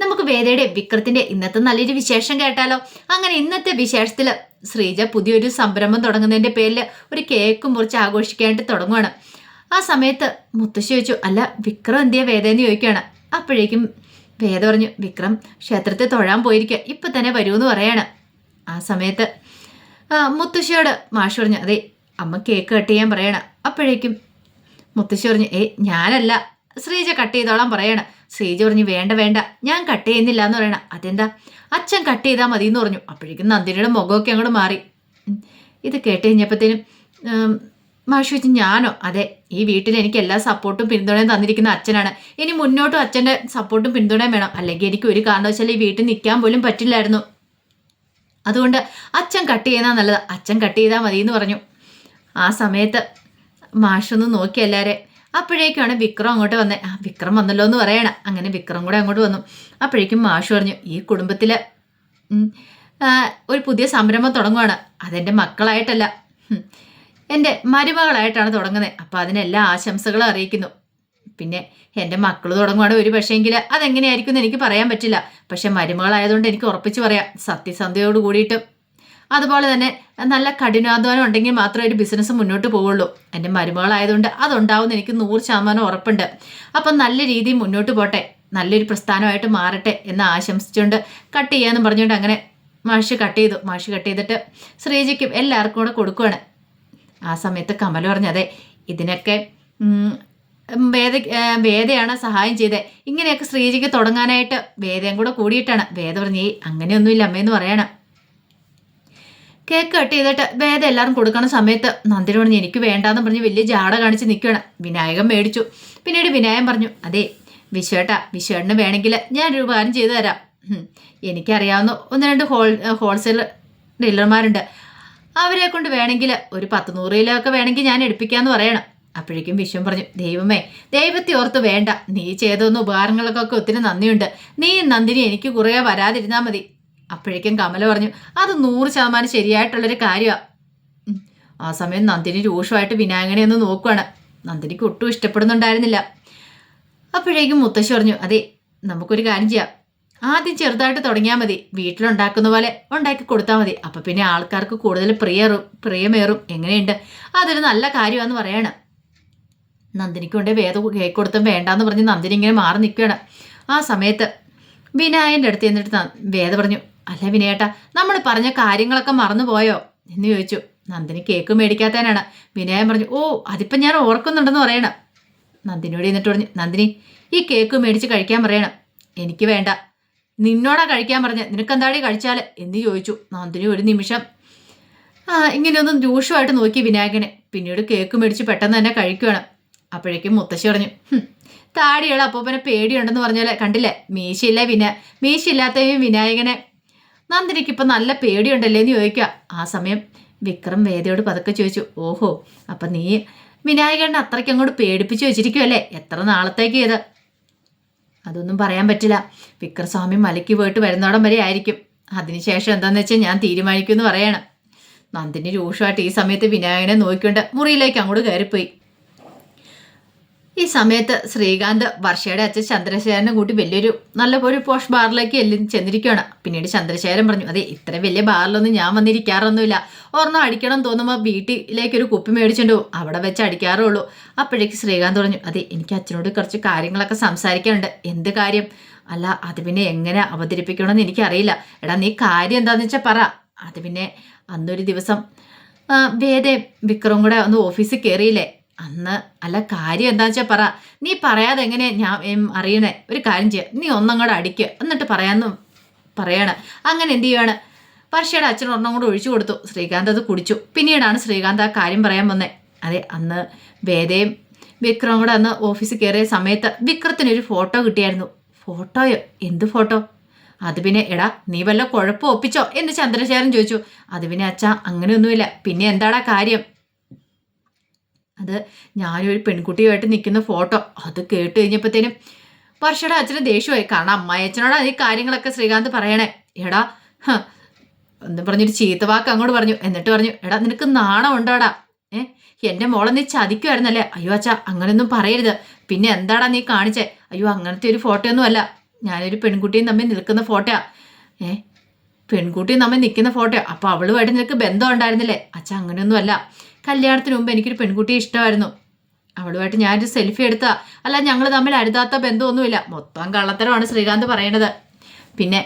നമുക്ക് വേദയുടെ വിക്രത്തിന്റെ ഇന്നത്തെ നല്ലൊരു വിശേഷം കേട്ടാലോ? അങ്ങനെ ഇന്നത്തെ വിശേഷത്തിൽ ശ്രീജ പുതിയൊരു സംരംഭം തുടങ്ങുന്നതിന്റെ പേരിൽ ഒരു കേക്ക് മുറിച്ച് ആഘോഷിക്കാനായിട്ട് തുടങ്ങുവാണ്. ആ സമയത്ത് മുത്തശ്ശി ചോദിച്ചു അല്ല വിക്രം എന്തിയാ വേദയെന്ന് ചോദിക്കുകയാണ്? അപ്പോഴേക്കും വേദ പറഞ്ഞു വിക്രം ക്ഷേത്രത്തിൽ തൊഴാൻ പോയിരിക്കുക ഇപ്പം തന്നെ വരുമെന്ന് പറയാണ്. ആ സമയത്ത് മുത്തശ്ശിയോട് മാഷ് പറഞ്ഞു അതെ അമ്മ കേക്ക് കട്ട് ചെയ്യാൻ പറയണം. അപ്പോഴേക്കും മുത്തശ്ശി പറഞ്ഞു ഏ ഞാനല്ല ശ്രീജ കട്ട് ചെയ്തോളാൻ പറയണ. ശ്രീജ പറഞ്ഞു വേണ്ട വേണ്ട. ഞാൻ കട്ട് ചെയ്യുന്നില്ല എന്ന് പറയണ. അതെന്താ? അച്ഛൻ കട്ട് ചെയ്താൽ മതി എന്ന് പറഞ്ഞു. അപ്പോഴേക്കും നന്ദിനിയുടെ മുഖമൊക്കെ അങ്ങോട്ട് മാറി. ഇത് കേട്ട് കഴിഞ്ഞപ്പോഴത്തേനും മാഷു വെച്ച് ഞാനോ? അതെ ഈ വീട്ടിൽ എനിക്ക് എല്ലാ സപ്പോർട്ടും പിന്തുണയും തന്നിരിക്കുന്ന അച്ഛനാണ്. ഇനി മുന്നോട്ടും അച്ഛന്റെ സപ്പോർട്ടും പിന്തുണയും വേണം. അല്ലെങ്കിൽ എനിക്ക് ഒരു കാരണവശാലും ഈ വീട്ടിൽ നിൽക്കാൻ പോലും പറ്റില്ലായിരുന്നു. അതുകൊണ്ട് അച്ഛൻ കട്ട് ചെയ്യുന്ന നല്ലത്. അച്ഛൻ കട്ട് ചെയ്താൽ മതി എന്ന് പറഞ്ഞു. ആ സമയത്ത് മാഷൊന്ന് നോക്കി എല്ലാവരെ അപ്പോഴേക്കാണ് വിക്രം അങ്ങോട്ട് വന്നത് ആ വിക്രം വന്നല്ലോ എന്ന് പറയണം. അങ്ങനെ വിക്രം കൂടെ അങ്ങോട്ട് വന്നു. അപ്പോഴേക്കും മാഷു പറഞ്ഞു ഈ കുടുംബത്തിൽ ഒരു പുതിയ സംരംഭം തുടങ്ങുവാണ്. അതെന്റെ മക്കളായിട്ടല്ല എന്റെ മരുമകളായിട്ടാണ് തുടങ്ങുന്നത് അപ്പോൾ അതിനെല്ലാ ആശംസകളും അറിയിക്കുന്നു. പിന്നെ എന്റെ മക്കൾ തുടങ്ങുവാണ് ഒരു പക്ഷേങ്കിൽ അതെങ്ങനെയായിരിക്കും എന്ന് എനിക്ക് പറയാൻ പറ്റില്ല. പക്ഷെ മരുമകളായതുകൊണ്ട് എനിക്ക് ഉറപ്പിച്ച് പറയാം. സത്യസന്ധയോട് കൂടിയിട്ടും അതുപോലെ തന്നെ നല്ല കഠിനാധ്വാനം ഉണ്ടെങ്കിൽ മാത്രമേ ഒരു ബിസിനസ് മുന്നോട്ട് പോവുള്ളൂ. എന്റെ മരുമകളായതുകൊണ്ട് അതുണ്ടാവുമെന്ന് എനിക്ക് നൂറ് ശതമാനം ഉറപ്പുണ്ട്. അപ്പം നല്ല രീതിയിൽ മുന്നോട്ട് പോട്ടെ നല്ലൊരു പ്രസ്ഥാനമായിട്ട് മാറട്ടെ എന്ന് ആശംസിച്ചുകൊണ്ട് കട്ട് ചെയ്യാമെന്ന് പറഞ്ഞുകൊണ്ട് അങ്ങനെ മാഷ് കട്ട് ചെയ്തു. മാഷ് കട്ട് ചെയ്തിട്ട് ശ്രീജിക്കും എല്ലാവർക്കും കൂടെ കൊടുക്കുവാണ്. ആ സമയത്ത് കമൽ പറഞ്ഞു അതെ ഇതിനൊക്കെ വേദ വേദയാണ് സഹായം ചെയ്തത് ഇങ്ങനെയൊക്കെ ശ്രീജിക്ക് തുടങ്ങാനായിട്ട് വേദയും കൂടെ കൂടിയിട്ടാണ്. വേദ പറഞ്ഞു "ഏയ് അങ്ങനെയൊന്നുമില്ല അമ്മയെന്ന് പറയണം. കേക്ക് കട്ട് ചെയ്തിട്ട് വേദ എല്ലാവരും കൊടുക്കണ സമയത്ത് നന്ദിനോട് എനിക്ക് വേണ്ടാന്ന് പറഞ്ഞ് വലിയ ജാട കാണിച്ച് നിൽക്കുകയാണ് വിനായകൻ മേടിച്ചു. പിന്നീട് വിനായകൻ പറഞ്ഞു അതെ വിശ്വേട്ടാ വിശ്വേട്ടന് വേണമെങ്കിൽ ഒരു ഉപകാരം ചെയ്തു തരാം. എനിക്കറിയാവുന്ന ഒന്ന് രണ്ട് ഹോൾ ഹോൾസെയിൽ ഡീലർമാരുണ്ട്. അവരെ കൊണ്ട് വേണമെങ്കിൽ ഒരു പത്ത് നൂറ് കിലോ ഒക്കെ വേണമെങ്കിൽ ഞാൻ എടുപ്പിക്കാമെന്ന് പറയണം. അപ്പോഴേക്കും വിശ്വം പറഞ്ഞു ദൈവമേ ദൈവത്തെ ഓർത്ത് വേണ്ട. നീ ചെയ്തൊന്ന് ഉപകാരങ്ങൾക്കൊക്കെ ഒത്തിരി നന്ദിയുണ്ട്. നീ നന്ദിനി എനിക്ക് കുറേ വരാതിരുന്നാൽ മതി. അപ്പോഴേക്കും കമല പറഞ്ഞു അത് നൂറ് ശതമാനം ശരിയായിട്ടുള്ളൊരു കാര്യമാണ് ആ സമയം നന്ദിനി രൂക്ഷമായിട്ട് വിനായകനെ ഒന്ന് നോക്കുകയാണ് നന്ദിനിക്ക് ഒട്ടും ഇഷ്ടപ്പെടുന്നുണ്ടായിരുന്നില്ല. അപ്പോഴേക്കും മുത്തശ്ശി പറഞ്ഞു അതെ നമുക്കൊരു കാര്യം ചെയ്യാം. ആദ്യം ചെറുതായിട്ട് തുടങ്ങിയാൽ മതി. വീട്ടിലുണ്ടാക്കുന്ന പോലെ ഉണ്ടാക്കി കൊടുത്താൽ മതി. അപ്പം പിന്നെ ആൾക്കാർക്ക് കൂടുതൽ പ്രിയറും പ്രിയമേറും എങ്ങനെയുണ്ട്? അതൊരു നല്ല കാര്യമാണെന്ന് പറയാണ്. നന്ദിനിക്ക് കൊണ്ട് വേദ കേക്ക് കൊടുത്തും വേണ്ടാന്ന് പറഞ്ഞ് നന്ദിനി ഇങ്ങനെ മാറി നിൽക്കുകയാണ്. ആ സമയത്ത് വിനായന്റെ അടുത്ത് എന്നിട്ട് വേദ പറഞ്ഞു അല്ല വിനയേട്ടാ? നമ്മൾ പറഞ്ഞ കാര്യങ്ങളൊക്കെ മറന്നുപോയോ? എന്ന് ചോദിച്ചു. നന്ദിനി കേക്ക് മേടിക്കാത്തതിനാണ് വിനയൻ പറഞ്ഞു ഓ അതിപ്പം ഞാൻ ഓർക്കുന്നുണ്ടെന്ന് പറയണം. നന്ദിനിയോട് എന്നിട്ട് പറഞ്ഞു നന്ദിനി ഈ കേക്ക് മേടിച്ച് കഴിക്കാൻ പറയണം. എനിക്ക് വേണ്ട. നിന്നോടാ കഴിക്കാൻ പറഞ്ഞ. നിനക്കെന്താടി കഴിച്ചാൽ എന്ന് ചോദിച്ചു. നന്ദിനി ഒരു നിമിഷം ഇങ്ങനെയൊന്നും രൂക്ഷമായിട്ട് നോക്കി വിനായകനെ. പിന്നീട് കേക്ക് മേടിച്ച് പെട്ടെന്ന് തന്നെ കഴിക്കുകയാണ് അപ്പോഴേക്കും മുത്തശ്ശി പറഞ്ഞു "ഹും, താടിയുള്ള അപ്പൂപ്പനെ പേടിയുണ്ടെന്ന് പറഞ്ഞാൽ കണ്ടില്ലേ? മീശയില്ല വിന? മീശയില്ലാത്തവയും വിനായകനെ നന്ദിനിക്ക് ഇപ്പം നല്ല പേടിയുണ്ടല്ലേ എന്ന് ചോദിക്കുക ആ സമയം വിക്രം വേദയോട് പതുക്കെ ചോദിച്ചു ഓഹോ അപ്പം നീ വിനായകനെ അത്രയ്ക്ക് അങ്ങോട്ട് പേടിപ്പിച്ച് വെച്ചിരിക്കുമല്ലേ എത്ര നാളത്തേക്ക് ഇത്? അതൊന്നും പറയാൻ പറ്റില്ല. വിക്രസ്വാമി മലയ്ക്ക് പോയിട്ട് വരുന്നോടം വരെ ആയിരിക്കും. അതിനുശേഷം എന്താണെന്ന് വെച്ചാൽ ഞാൻ തീരുമാനിക്കുമെന്ന് പറയണം. നന്ദിനി രൂക്ഷമായിട്ട് ഈ സമയത്ത് വിനായകനെ നോക്കിക്കൊണ്ട് മുറിയിലേക്ക് അങ്ങോട്ട് കയറിപ്പോയി. ഈ സമയത്ത് ശ്രീകാന്ത് വർഷയുടെ അച്ഛൻ ചന്ദ്രശേഖരനെ കൂട്ടി വലിയൊരു നല്ല ഒരു പോഷ് ബാറിലേക്ക് എല്ലാം ചെന്നിരിക്കുകയാണ്. പിന്നീട് ചന്ദ്രശേഖരൻ പറഞ്ഞു അതെ ഇത്ര വലിയ ബാറിലൊന്നും ഞാൻ വന്നിരിക്കാറൊന്നുമില്ല. ഒരെണ്ണം അടിക്കണം തോന്നുമ്പോൾ വീട്ടിലേക്ക് ഒരു കുപ്പി മേടിച്ചിട്ടുണ്ടോ അവിടെ വെച്ച് അടിക്കാറേ ഉള്ളൂ അപ്പോഴേക്ക് ശ്രീകാന്ത് പറഞ്ഞു അതെ എനിക്ക് അച്ഛനോട് കുറച്ച് കാര്യങ്ങളൊക്കെ സംസാരിക്കാനുണ്ട്. എന്ത് കാര്യം? അല്ല അത് പിന്നെ എങ്ങനെ അവതരിപ്പിക്കണമെന്ന് എനിക്കറിയില്ല. എടാ നീ കാര്യം എന്താന്ന് വെച്ചാൽ പറ. അത് പിന്നെ അന്നൊരു ദിവസം വേദേ വിക്രം കൂടെ ഒന്ന് ഓഫീസിൽ കയറിയില്ലേ അന്ന് അല്ല കാര്യം എന്താ വെച്ചാൽ പറ. നീ പറയാതെ എങ്ങനെ ഞാൻ അറിയണേ? ഒരു കാര്യം ചെയ്യാം. നീ ഒന്നങ്ങോട്ട് അടിക്കുക എന്നിട്ട് പറയാമെന്ന് പറയാണ്. അങ്ങനെ എന്ത് ചെയ്യുവാണ്? വർഷയുടെ അച്ഛൻ ഒരെണ്ണം കൂടെ ഒഴിച്ചു കൊടുത്തു. ശ്രീകാന്ത് അത് കുടിച്ചു. പിന്നീടാണ് ശ്രീകാന്ത് ആ കാര്യം പറയാൻ വന്നേ. അതെ അന്ന് വേദയും വിക്രം കൂടെ അന്ന് ഓഫീസിൽ കയറിയ സമയത്ത് വിക്രത്തിനൊരു ഫോട്ടോ കിട്ടിയായിരുന്നു. ഫോട്ടോയോ? എന്ത് ഫോട്ടോ? അത് പിന്നെ എടാ നീ വല്ല കുഴപ്പം ഒപ്പിച്ചോ? എന്ന് ചന്ദ്രശേഖരൻ ചോദിച്ചു. അത് പിന്നെ അച്ഛാ അങ്ങനെയൊന്നുമില്ല. പിന്നെ എന്താടാ കാര്യം? അത് ഞാനൊരു പെൺകുട്ടിയുമായിട്ട് നിൽക്കുന്ന ഫോട്ടോ അത് കേട്ട് കഴിഞ്ഞപ്പോഴത്തേനും വർഷയുടെ അച്ഛന് ദേഷ്യമായി. കാരണം അമ്മായച്ചനോടാണ് ഈ കാര്യങ്ങളൊക്കെ ശ്രീകാന്ത് പറയണേ. എടാ എന്ന് പറഞ്ഞൊരു ചീത്ത വാക്ക് അങ്ങോട്ട് പറഞ്ഞു. എന്നിട്ട് പറഞ്ഞു എടാ നിനക്ക് നാണം ഉണ്ടോടാ? ഏ എന്റെ മോളെ നീ ചതിക്കുമായിരുന്നല്ലേ അയ്യോ അച്ഛാ അങ്ങനെയൊന്നും പറയരുത്. പിന്നെ എന്താടാ നീ കാണിച്ചേ? അയ്യോ അങ്ങനത്തെ ഒരു ഫോട്ടോ ഒന്നും അല്ല. ഞാനൊരു പെൺകുട്ടിയും തമ്മിൽ നിൽക്കുന്ന ഫോട്ടോയാ. ഏ പെൺകുട്ടിയും തമ്മിൽ നിൽക്കുന്ന ഫോട്ടോ അപ്പോൾ അവളുമായിട്ട് നിനക്ക് ബന്ധം ഉണ്ടായിരുന്നില്ലേ? അച്ഛ അങ്ങനെയൊന്നും അല്ല. കല്യാണത്തിന് മുമ്പ് എനിക്കൊരു പെൺകുട്ടിയെ ഇഷ്ടമായിരുന്നു. അവളുമായിട്ട് ഞാനൊരു സെൽഫി എടുത്താ. അല്ല ഞങ്ങൾ തമ്മിൽ അരുതാത്ത ബന്ധമൊന്നുമില്ല. മൊത്തം കള്ളത്തരമാണ് ശ്രീകാന്ത് പറയണത്. പിന്നെ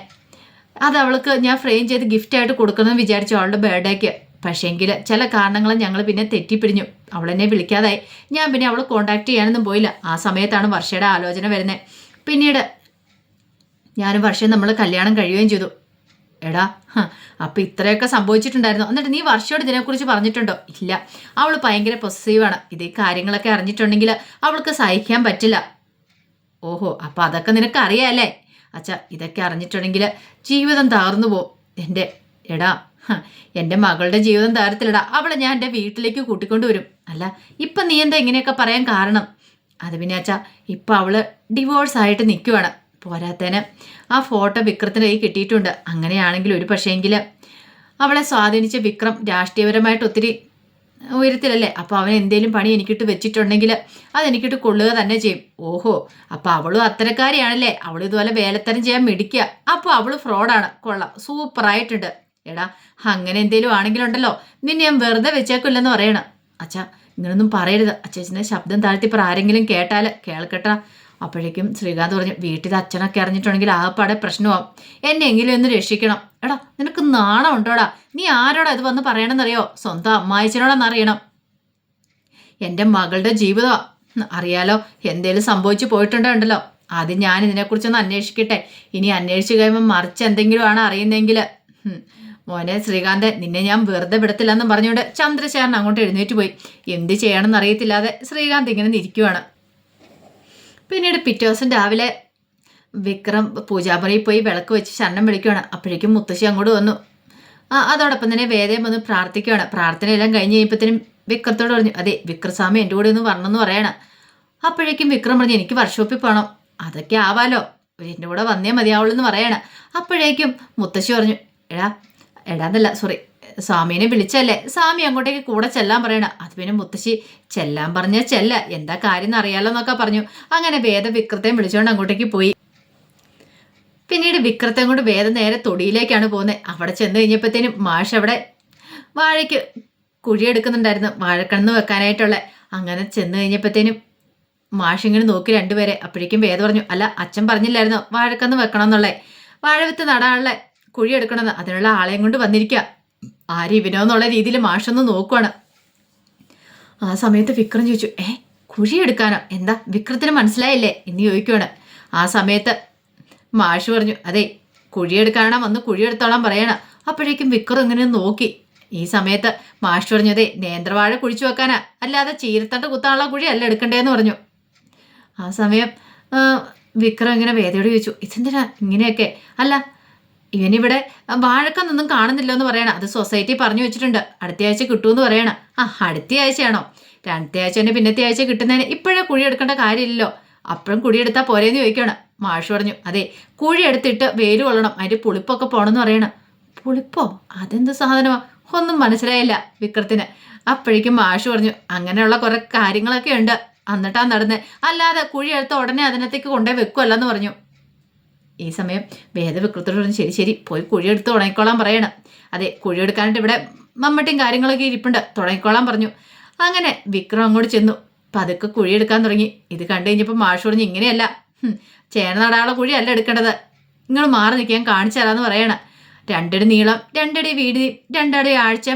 അത് അവൾക്ക് ഞാൻ ഫ്രെയിം ചെയ്ത് ഗിഫ്റ്റായിട്ട് കൊടുക്കണമെന്ന് വിചാരിച്ചു അവളുടെ ബർത്ത്ഡേക്ക്. പക്ഷേങ്കിൽ ചില കാരണങ്ങൾ ഞങ്ങൾ പിന്നെ തെറ്റിപ്പിടിഞ്ഞു. അവളെന്നെ വിളിക്കാതായി. ഞാൻ പിന്നെ അവൾ കോണ്ടാക്ട് ചെയ്യാനൊന്നും പോയില്ല. ആ സമയത്താണ് വർഷയുടെ ആലോചന വരുന്നത് പിന്നീട് ഞാനും വർഷം നമ്മൾ കല്യാണം കഴിയുകയും ചെയ്തു. എടാ അപ്പം ഇത്രയൊക്കെ സംഭവിച്ചിട്ടുണ്ടായിരുന്നു. എന്നിട്ട് നീ വർഷയോട് ഇതിനെക്കുറിച്ച് പറഞ്ഞിട്ടുണ്ടോ? ഇല്ല. അവൾ ഭയങ്കര പൊസസീവാണ് ഇതേ കാര്യങ്ങളൊക്കെ അറിഞ്ഞിട്ടുണ്ടെങ്കിൽ അവൾക്ക് സഹിക്കാൻ പറ്റില്ല. ഓഹോ അപ്പം അതൊക്കെ നിനക്ക് അറിയാമല്ലേ അച്ഛ ഇതൊക്കെ അറിഞ്ഞിട്ടുണ്ടെങ്കിൽ ജീവിതം താർന്നു പോവും. എന്റെ എടാ എന്റെ മകളുടെ ജീവിതം താരത്തിലിടാ അവളെ ഞാൻ എന്റെ വീട്ടിലേക്ക് കൂട്ടിക്കൊണ്ടുവരും അല്ല ഇപ്പം നീ എന്താ ഇങ്ങനെയൊക്കെ പറയാൻ കാരണം? അത് പിന്നെ അച്ഛാ ഇപ്പം അവൾ ഡിവോഴ്സ് ആയിട്ട് നിൽക്കുവാണ് പോരാത്തേന്. ആ ഫോട്ടോ വിക്രത്തിന്റെ കയ്യിൽ കിട്ടിയിട്ടുണ്ട്. അങ്ങനെയാണെങ്കിൽ ഒരു പക്ഷേങ്കിൽ അവളെ സ്വാധീനിച്ച വിക്രം രാഷ്ട്രീയപരമായിട്ട് ഒത്തിരി ഉയരത്തിലല്ലേ? അപ്പോൾ അവൻ എന്തേലും പണി എനിക്കിട്ട് വെച്ചിട്ടുണ്ടെങ്കിൽ അതെനിക്കിട്ട് കൊള്ളുക തന്നെ ചെയ്യും. ഓഹോ അപ്പോൾ അവളും അത്തരക്കാരിയാണല്ലേ? അവൾ ഇതുപോലെ വേലത്തരം ചെയ്യാൻ മിടിക്കുക അപ്പോൾ അവൾ ഫ്രോഡാണ്. കൊള്ളാം. സൂപ്പറായിട്ടുണ്ട്. എടാ അങ്ങനെ എന്തേലും ആണെങ്കിലുണ്ടല്ലോ. നിന്നെ ഞാൻ വെറുതെ വെച്ചേക്കില്ലെന്ന് പറയണം. അച്ഛാ ഇങ്ങനൊന്നും പറയരുത്. അച്ഛനെ ശബ്ദം താഴ്ത്തി ഇപ്പോൾ ആരെങ്കിലും കേട്ടാൽ കേൾക്കട്ടാ. അപ്പോഴേക്കും ശ്രീകാന്ത് പറഞ്ഞു വീട്ടിൽ അച്ഛനൊക്കെ അറിഞ്ഞിട്ടുണ്ടെങ്കിൽ ആകപ്പാടെ പ്രശ്നമാവും. എന്നെ എങ്കിലും ഒന്ന് രക്ഷിക്കണം. എടാ നിനക്ക് നാണം ഉണ്ടോടാ? നീ ആരോടാ ഇത് വന്ന് പറയണമെന്നറിയോ സ്വന്തം അമ്മായിച്ചനോടാന്നറിയണം എന്റെ മകളുടെ ജീവിതമാണ് അറിയാലോ എന്തേലും സംഭവിച്ചു പോയിട്ടുണ്ടോ ആദ്യം ഞാൻ ഇതിനെക്കുറിച്ചൊന്ന് അന്വേഷിക്കട്ടെ. ഇനി അന്വേഷിച്ച് കഴിയുമ്പോൾ മറിച്ച് എന്തെങ്കിലും ആണ് അറിയുന്നതെങ്കിൽ മോനെ ശ്രീകാന്ത് നിന്നെ ഞാൻ വെറുതെ വിടത്തില്ലെന്നും പറഞ്ഞുകൊണ്ട് ചന്ദ്രശേഖരൻ അങ്ങോട്ട് എഴുന്നേറ്റ് പോയി. എന്ത് ചെയ്യണമെന്ന് അറിയത്തില്ലാതെ ശ്രീകാന്ത് ഇങ്ങനെ നിൽക്കുവാണ് പിന്നീട് പിറ്റേ ദിവസം രാവിലെ വിക്രം പൂജാമുറിയിൽ പോയി വിളക്ക് വെച്ച് ശരണം വിളിക്കുകയാണ് അപ്പോഴേക്കും മുത്തശ്ശി അങ്ങോട്ട് വന്നു. ആ അതോടൊപ്പം തന്നെ വേദയും വന്ന് പ്രാർത്ഥിക്കുകയാണ് പ്രാർത്ഥനയെല്ലാം കഴിഞ്ഞ് കഴിയുമ്പോഴത്തേനും വിക്രത്തോട് പറഞ്ഞു അതെ വിക്രസ്വാമി എന്റെ കൂടെ ഒന്ന് വരണമെന്ന് പറയണം. അപ്പോഴേക്കും വിക്രം പറഞ്ഞു എനിക്ക് വർക്ക്ഷോപ്പിൽ പോകണം അതൊക്കെ ആവാലോ. എന്റെ കൂടെ വന്നേ മതിയാവുള്ളൂ എന്ന് പറയണം. അപ്പോഴേക്കും മുത്തശ്ശി പറഞ്ഞു എടാ എടാന്നല്ല സോറി സ്വാമീനെ വിളിച്ചല്ലേ? സ്വാമി അങ്ങോട്ടേക്ക് കൂടെ ചെല്ലാൻ പറയണ. അത് പിന്നെ മുത്തശ്ശി ചെല്ലാൻ പറഞ്ഞ ചെല്ല. എന്താ കാര്യം അറിയാലോ എന്നൊക്കെ പറഞ്ഞു. അങ്ങനെ വേദ വിക്രത്തെയും വിളിച്ചുകൊണ്ട് അങ്ങോട്ടേക്ക് പോയി. പിന്നീട് വിക്രത്തെ കൊണ്ട് വേദം നേരെ തൊടിയിലേക്കാണ് പോകുന്നത് അവിടെ ചെന്ന് കഴിഞ്ഞപ്പോഴത്തേനും മാഷ് അവിടെ വാഴയ്ക്ക് കുഴിയെടുക്കുന്നുണ്ടായിരുന്നു വാഴക്കണ്ണ് വെക്കാനായിട്ടുള്ള. അങ്ങനെ ചെന്ന് കഴിഞ്ഞപ്പോഴത്തേനും മാഷ് ഇങ്ങനെ നോക്കി രണ്ടുപേരെ. അപ്പോഴേക്കും വേദം പറഞ്ഞു അല്ല അച്ഛൻ പറഞ്ഞില്ലായിരുന്നു? വാഴക്കന്ന് വെക്കണം എന്നുള്ളത് വാഴവിത്ത് നടാനുള്ള കുഴിയെടുക്കണമെന്ന് അതിനുള്ള ആളെയും കൊണ്ട് വന്നിരിക്കുക ആര് ഇവനോ എന്നുള്ള രീതിയിൽ മാഷൊന്ന് നോക്കുവാണ്. ആ സമയത്ത് വിക്രം ചോദിച്ചു ഏ കുഴിയെടുക്കാനോ എന്താ? വിക്രത്തിന് മനസ്സിലായില്ലേ? എന്ന് ചോദിക്കുവാണ്. ആ സമയത്ത് മാഷ് പറഞ്ഞു അതെ കുഴിയെടുക്കാനാ വന്ന് കുഴിയെടുത്തോളാം പറയണം. അപ്പോഴേക്കും വിക്രം ഇങ്ങനെ നോക്കി. ഈ സമയത്ത് മാഷ് പറഞ്ഞു അതെ നേന്ത്രവാഴ കുഴിച്ചു വെക്കാനാ. അല്ലാതെ ചീരത്തണ്ട് കുത്താനുള്ള കുഴി അല്ല എടുക്കണ്ടേന്ന് പറഞ്ഞു. ആ സമയം വിക്രം ഇങ്ങനെ വേദയോട് ചോദിച്ചു ഇതെന്തിനാ ഇങ്ങനെയൊക്കെ? അല്ല ഇവനിവിടെ വാഴക്കന്നൊന്നും കാണുന്നില്ല എന്ന് പറയണം. അത് സൊസൈറ്റി പറഞ്ഞു വെച്ചിട്ടുണ്ട്. അടുത്ത ആഴ്ച കിട്ടുമെന്ന് പറയണം. ആ അടുത്ത ആഴ്ചയാണോ? രണ്ടത്തെ ആഴ്ച തന്നെ പിന്നത്തെ ആഴ്ച കിട്ടുന്നതിന് ഇപ്പോഴേ കുഴി എടുക്കേണ്ട കാര്യമില്ലല്ലോ. അപ്പോഴും കുഴിയെടുത്താൽ പോരേന്ന് ചോദിക്കണം. മാഷ് പറഞ്ഞു അതെ കുഴി എടുത്തിട്ട് വേര് കൊള്ളണം. അതിന്റെ പുളിപ്പൊക്കെ പോകണമെന്ന് പറയണം. പുളിപ്പോ? അതെന്ത് സാധനമാ? ഒന്നും മനസ്സിലായില്ല വിക്രത്തിന്. അപ്പോഴേക്കും മാഷ് പറഞ്ഞു അങ്ങനെയുള്ള കുറേ കാര്യങ്ങളൊക്കെ ഉണ്ട്. എന്നിട്ടാ നടന്നത് അല്ലാതെ കുഴി എടുത്ത ഉടനെ അതിനകത്തേക്ക് കൊണ്ടുപോയി വെക്കുമല്ലെന്ന് പറഞ്ഞു. ഈ സമയം വേദവികൃത്തോട് പറഞ്ഞു ശരി ശരി പോയി കുഴിയെടുത്ത് തുടങ്ങിക്കോളാൻ പറയണം. അതെ കുഴിയെടുക്കാനായിട്ട് ഇവിടെ മമ്മട്ടിയും കാര്യങ്ങളൊക്കെ ഇരിപ്പുണ്ട്. തുടങ്ങിക്കോളാൻ പറഞ്ഞു. അങ്ങനെ വിക്രം അങ്ങോട്ട് ചെന്നു. പതുക്കെ കുഴിയെടുക്കാൻ തുടങ്ങി. ഇത് കണ്ടു കഴിഞ്ഞപ്പോൾ മാഷ് പറഞ്ഞു ഇങ്ങനെയല്ല. ചേന നടാളെ കുഴിയല്ല എടുക്കേണ്ടത്. നിങ്ങൾ മാറി നിൽക്കാൻ കാണിച്ചു തരാമെന്ന് പറയണം. രണ്ടടി നീളം രണ്ടടി വീതി രണ്ടടി ആഴ്ച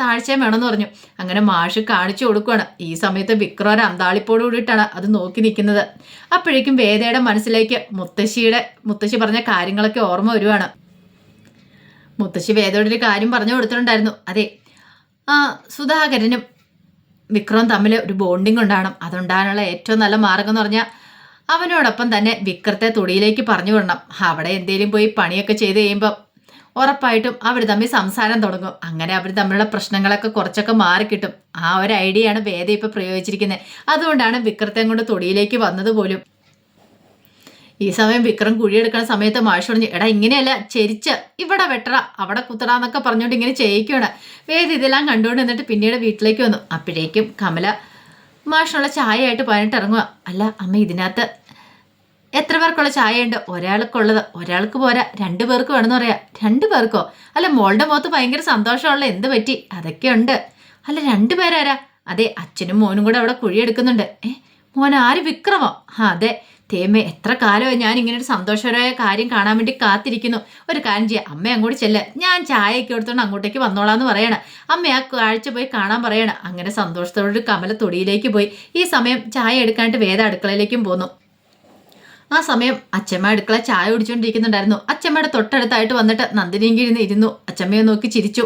താഴ്ചയും വേണമെന്ന് പറഞ്ഞു. അങ്ങനെ മാഷ് കാണിച്ചു കൊടുക്കുകയാണ് ഈ സമയത്ത് വിക്രം അന്താളിപ്പോട് കൂടിയിട്ടാണ് അത് നോക്കി നിൽക്കുന്നത്. അപ്പോഴേക്കും വേദയുടെ മനസ്സിലേക്ക് മുത്തശ്ശിയുടെ മുത്തശ്ശി പറഞ്ഞ കാര്യങ്ങളൊക്കെ ഓർമ്മ വരുവാണ്. മുത്തശ്ശി വേദയുടെ ഒരു കാര്യം പറഞ്ഞു കൊടുത്തിട്ടുണ്ടായിരുന്നു. അതെ സുധാകരനും വിക്രം തമ്മിൽ ഒരു ബോണ്ടിങ് ഉണ്ടാകണം. അതുണ്ടാകാനുള്ള ഏറ്റവും നല്ല മാർഗം എന്ന് പറഞ്ഞാൽ അവനോടൊപ്പം തന്നെ വിക്രത്തെ തുടിയിലേക്ക് പറഞ്ഞു വിടണം. അവിടെ എന്തേലും പോയി പണിയൊക്കെ ചെയ്ത് കഴിയുമ്പോൾ ഉറപ്പായിട്ടും അവർ തമ്മിൽ സംസാരം തുടങ്ങും. അങ്ങനെ അവർ തമ്മിലുള്ള പ്രശ്നങ്ങളൊക്കെ കുറച്ചൊക്കെ മാറിക്കിട്ടും ആ ഒരു ഐഡിയയാണ് വേദ ഇപ്പം പ്രയോഗിച്ചിരിക്കുന്നത് അതുകൊണ്ടാണ് വിക്രത്തെ കൊണ്ട് തൊടിയിലേക്ക് വന്നത് പോലും. ഈ സമയം വിക്രം കുഴിയെടുക്കുന്ന സമയത്ത് മാഷ് പറഞ്ഞു എടാ ഇങ്ങനെയല്ല ചെരിച്ച്. ഇവിടെ വെട്ടറ അവിടെ കുത്തടാന്നൊക്കെ പറഞ്ഞുകൊണ്ട് ഇങ്ങനെ ചെയ്യിക്കുകയാണ് വേദ ഇതെല്ലാം കണ്ടുകൊണ്ട് എന്നിട്ട് പിന്നീട് വീട്ടിലേക്ക് വന്നു. അപ്പോഴേക്കും കമല മാഷിനുള്ള ചായ ആയിട്ട് പതിനെട്ട് ഇറങ്ങുക അല്ല അമ്മ ഇതിനകത്ത് എത്ര പേർക്കുള്ള ചായ ഉണ്ട് ഒരാൾക്കുള്ളത്. ഒരാൾക്ക് പോരാ. രണ്ടു പേർക്ക് വേണമെന്ന് പറയാ. രണ്ടു പേർക്കോ? അല്ല മോളുടെ മുഖത്ത് ഭയങ്കര സന്തോഷമുള്ള എന്ത് പറ്റി? അതൊക്കെ ഉണ്ട് അല്ല രണ്ടു പേരാരാ? അതെ അച്ഛനും മോനും കൂടെ അവിടെ കുഴിയെടുക്കുന്നുണ്ട് ഏ മോൻ ആര്? വിക്രമോ? ആ അതെ. തേമേ എത്ര കാലമായി ഞാൻ ഇങ്ങനെ ഒരു സന്തോഷകരമായ കാര്യം കാണാൻ വേണ്ടി കാത്തിരിക്കുന്നു. ഒരു കാര്യം ചെയ്യാം. അമ്മ അങ്ങോട്ട് ചെല്ല. ഞാൻ ചായയൊക്കെ എടുത്തോണ്ട് അങ്ങോട്ടേക്ക് വന്നോളാന്ന് പറയണം. അമ്മ ആ കാഴ്ച പോയി കാണാൻ പറയണം. അങ്ങനെ സന്തോഷത്തോടെ കമല തൊടിയിലേക്ക് പോയി. ഈ സമയം ചായ എടുക്കാനായിട്ട് വേദ അടുക്കളയിലേക്കും പോന്നു. ആ സമയം അച്ഛമ്മ അടുക്കള ചായ കുടിച്ചുകൊണ്ടിരിക്കുന്നുണ്ടായിരുന്നു അച്ഛമ്മയുടെ തൊട്ടടുത്തായിട്ട് വന്നിട്ട് നന്ദിനിയും കിഴിന്ന് ഇരുന്നു. അച്ഛമ്മയെ നോക്കി ചിരിച്ചു.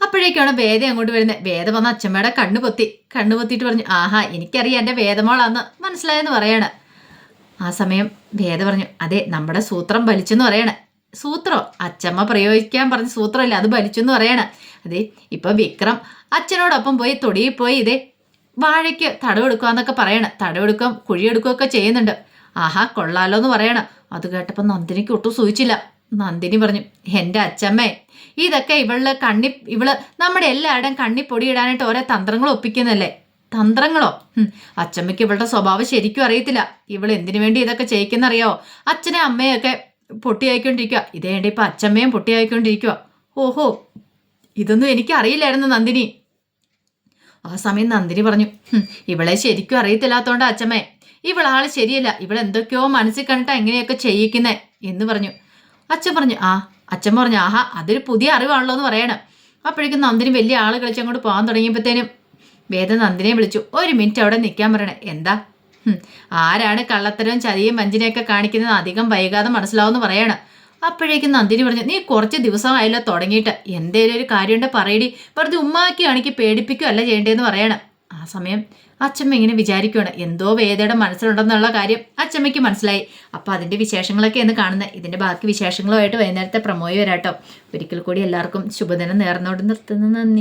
അപ്പോഴേക്കാണ് വേദ അങ്ങോട്ട് വരുന്നത് വേദ വന്ന അച്ഛമ്മയുടെ കണ്ണു പൊത്തി. കണ്ണു പൊത്തിയിട്ട് പറഞ്ഞു ആഹാ എനിക്കറിയാം എന്റെ വേദമോളാന്ന്. മനസ്സിലായെന്ന് പറയാണ്. ആ സമയം വേദ പറഞ്ഞു അതെ നമ്മുടെ സൂത്രം വലിച്ചെന്ന് പറയണേ. സൂത്രം? അച്ഛമ്മ പ്രയോഗിക്കാൻ പറഞ്ഞ സൂത്രമല്ല അത് വലിച്ചെന്ന് പറയണ. അതെ ഇപ്പൊ വിക്രം അച്ഛനോടൊപ്പം പോയി തൊടിയിൽ പോയി ഇതേ വാഴയ്ക്ക് തടവെടുക്കുക എന്നൊക്കെ പറയണ. തടവെടുക്കുകയും കുഴിയെടുക്കുകയൊക്കെ ചെയ്യുന്നുണ്ട്. ആഹാ കൊള്ളാലോ എന്ന് പറയണം. അത് കേട്ടപ്പോൾ നന്ദിനിക്ക് ഒട്ടും സൂചിച്ചില്ല. നന്ദിനി പറഞ്ഞു എന്റെ അച്ഛമ്മേ ഇതൊക്കെ ഇവൾ കണ്ണി ഇവൾ നമ്മുടെ എല്ലാവരുടെയും കണ്ണി പൊടിയിടാനായിട്ട് ഓരോ തന്ത്രങ്ങൾ ഒപ്പിക്കുന്നല്ലേ? തന്ത്രങ്ങളോ? അച്ചമ്മയ്ക്ക് ഇവളുടെ സ്വഭാവം ശരിക്കും അറിയത്തില്ല. ഇവൾ എന്തിനു വേണ്ടി ഇതൊക്കെ ചെയ്യിക്കുന്നറിയോ? അച്ഛനെ അമ്മയൊക്കെ പൊട്ടിയായിക്കൊണ്ടിരിക്കുക ഇതേണ്ട ഇപ്പൊ അച്ചമ്മയും പൊട്ടിയായിക്കൊണ്ടിരിക്കുക ഓഹോ ഇതൊന്നും എനിക്ക് അറിയില്ലായിരുന്നു നന്ദിനി. ആ സമയം നന്ദിനി പറഞ്ഞു ഇവളെ ശരിക്കും അറിയത്തില്ലാത്തോണ്ട അച്ഛമ്മേ ഇവളാൾ ശരിയല്ല. ഇവളെന്തൊക്കെയോ മനസ്സിൽ കണ്ടിട്ടാ എങ്ങനെയൊക്കെ ചെയ്യിക്കുന്നേ എന്ന് പറഞ്ഞു. അച്ഛൻ പറഞ്ഞു ആ അച്ഛൻ പറഞ്ഞു ആഹാ അതൊരു പുതിയ അറിവാണല്ലോ എന്ന് പറയണം. അപ്പോഴേക്കും നന്ദിനി വലിയ ആൾ കളിച്ച് അങ്ങോട്ട് പോകാൻ തുടങ്ങിയപ്പോഴത്തേനും വേദ നന്ദിനെ വിളിച്ചു ഒരു മിനിറ്റ് അവിടെ നിൽക്കാൻ പറയണേ എന്താ? ആരാണ് കള്ളത്തരവും ചതിയും വഞ്ചനയൊക്കെ കാണിക്കുന്നത്? അധികം വൈകാതെ മനസ്സിലാവുമെന്ന് പറയണം. അപ്പോഴേക്കും നന്ദിനി പറഞ്ഞു നീ കുറച്ച് ദിവസമായല്ലോ തുടങ്ങിയിട്ട്. എന്തേലും ഒരു കാര്യമുണ്ട് പറയടി. വെറുതെ ഉമ്മാക്കിയാണെങ്കിൽ പേടിപ്പിക്കുകയല്ല ചെയ്യേണ്ടതെന്ന് പറയണം. ആ സമയം അച്ഛമ്മ ഇങ്ങനെ വിചാരിക്കുകയാണ് എന്തോ വേദയുടെ മനസ്സിലുണ്ടെന്നുള്ള കാര്യം അച്ഛമ്മയ്ക്ക് മനസ്സിലായി. അപ്പോൾ അതിന്റെ വിശേഷങ്ങളൊക്കെ എന്ന് കാണുന്നത് ഇതിന്റെ ബാക്കി വിശേഷങ്ങളുമായിട്ട് വൈകുന്നേരത്തെ പ്രമോയി വരാട്ടോ. ഒരിക്കൽ കൂടി എല്ലാവർക്കും ശുഭദിനം നേർന്നോട് നിർത്തുന്നു. നന്ദി.